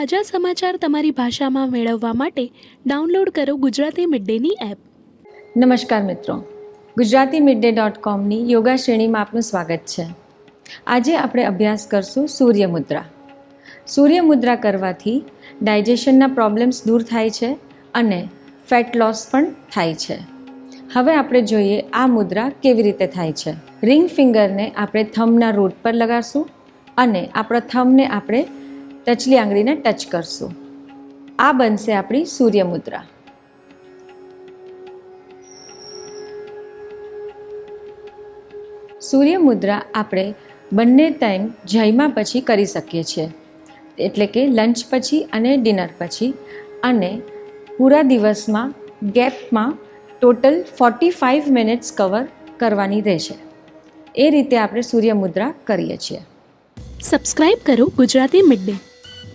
તાજા સમાચાર તમારી ભાષામાં મેળવવા માટે ડાઉનલોડ કરો ગુજરાતી મિડ ડેની એપ. નમસ્કાર મિત્રો. ગુજરાતી મિડ ડે ડોટ કોમની યોગા શ્રેણીમાં આપનું સ્વાગત છે. આજે આપણે અભ્યાસ કરશું સૂર્ય મુદ્રા સૂર્ય મુદ્રા કરવાથી ડાયજેશનના પ્રોબ્લેમ્સ દૂર થાય છે અને ફેટ લોસ પણ થાય છે. હવે આપણે જોઈએ આ મુદ્રા કેવી રીતે થાય છે. રિંગ ફિંગરને આપણે થંબના રૂટ પર લગાડશું અને આપણા થંબને આપણે ટચલી આંગળીને ટચ કરશું. આ બનશે આપણી સૂર્ય મુદ્રા સૂર્ય મુદ્રા આપણે બંને ટાઈમ જયમાં પછી કરી શકીએ છીએ. એટલે કે લંચ પછી અને ડિનર પછી. અને પૂરા દિવસમાં ગેપમાં total forty five minutes cover કરવાની રહેશે. એ રીતે આપણે સૂર્ય મુદ્રા કરીએ છીએ. સબસ્ક્રાઇબ કરો Gujarati mid day